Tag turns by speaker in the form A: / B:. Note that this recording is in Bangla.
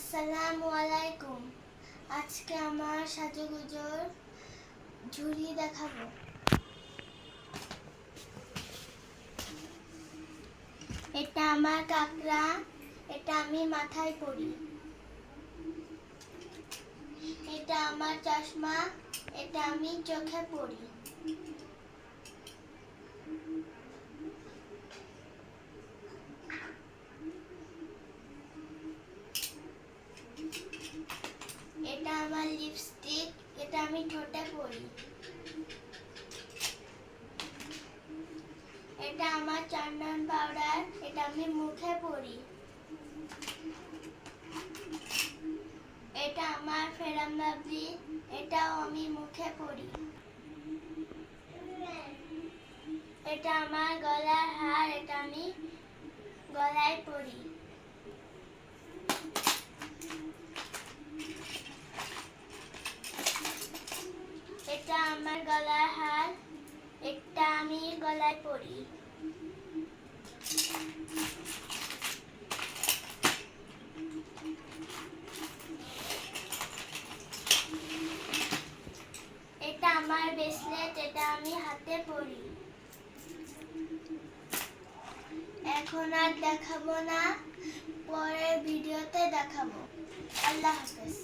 A: আসসালামু আলাইকুম। আজকে আমার সাজুগুজোর ঝুলি দেখাবো। এটা আমার কাকড়া, এটা আমি মাথায় পরি এটা আমার চশমা, এটা আমি চোখে পরি এটা আমার লিপস্টিক এটা আমি ঠোঁটে পরি এটা আমার চন্দন পাউডার, এটা আমি মুখে পরি। এটা আমার ফেরাম বাবলি, এটাও আমি মুখে পরি। এটা আমার গলার হার, এটা আমি গলায় পরি এটা আমার গলার হার এটা আমি গলায় পরি এটা আমার ব্রেসলেট এটা আমি হাতে পরি এখন আর দেখাবো না, পরের ভিডিওতে দেখাবো। আল্লাহ হাফেজ।